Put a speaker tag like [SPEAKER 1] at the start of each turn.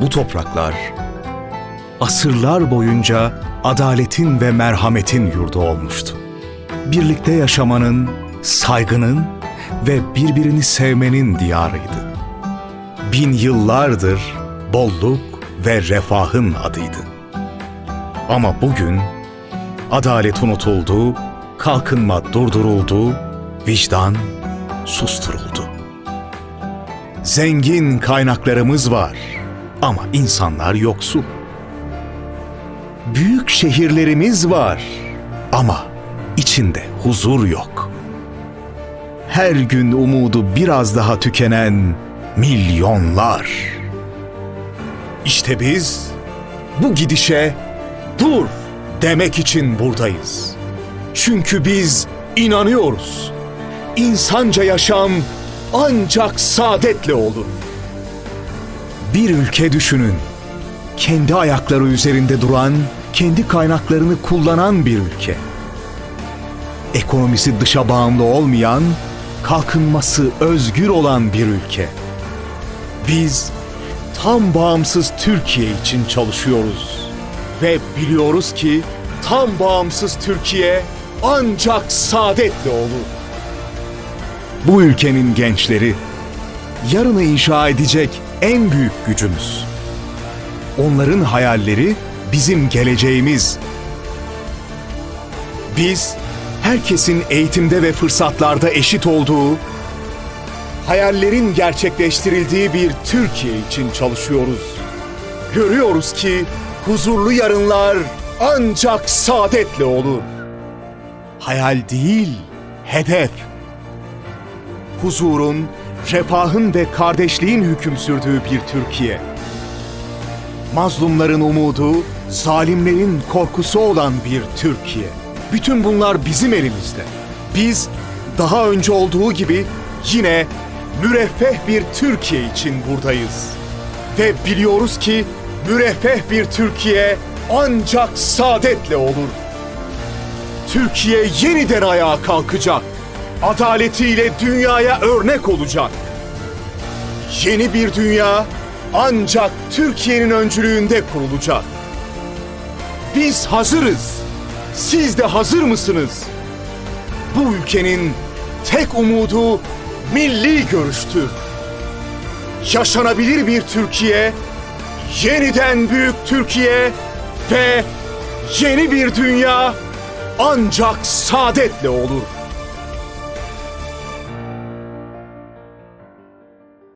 [SPEAKER 1] bu topraklar asırlar boyunca adaletin ve merhametin yurdu olmuştu. Birlikte yaşamanın, saygının ve birbirini sevmenin diyarıydı. Bin yıllardır bolluk ve refahın adıydı. Ama bugün adalet unutuldu, kalkınma durduruldu, vicdan susturuldu. Zengin kaynaklarımız var ama insanlar yoksul. Büyük şehirlerimiz var ama içinde huzur yok. Her gün umudu biraz daha tükenen milyonlar. İşte biz bu gidişe dur demek için buradayız. Çünkü biz inanıyoruz. İnsanca yaşam ancak saadetle olur. Bir ülke düşünün. Kendi ayakları üzerinde duran, kendi kaynaklarını kullanan bir ülke. Ekonomisi dışa bağımlı olmayan, kalkınması özgür olan bir ülke. Biz tam bağımsız Türkiye için çalışıyoruz. Ve biliyoruz ki tam bağımsız Türkiye ancak saadetle olur. Bu ülkenin gençleri yarını inşa edecek en büyük gücümüz. Onların hayalleri bizim geleceğimiz. Biz herkesin eğitimde ve fırsatlarda eşit olduğu, hayallerin gerçekleştirildiği bir Türkiye için çalışıyoruz. Görüyoruz ki huzurlu yarınlar ancak saadetle olur. Hayal değil, hedef. Huzurun, refahın ve kardeşliğin hüküm sürdüğü bir Türkiye. Mazlumların umudu, zalimlerin korkusu olan bir Türkiye. Bütün bunlar bizim elimizde. Biz daha önce olduğu gibi yine müreffeh bir Türkiye için buradayız. Ve biliyoruz ki müreffeh bir Türkiye ancak saadetle olur. Türkiye yeniden ayağa kalkacak. Adaletiyle dünyaya örnek olacak. Yeni bir dünya ancak Türkiye'nin öncülüğünde kurulacak. Biz hazırız. Siz de hazır mısınız? Bu ülkenin tek umudu milli görüştür. Yaşanabilir bir Türkiye, yeniden büyük Türkiye ve yeni bir dünya ancak saadetle olur.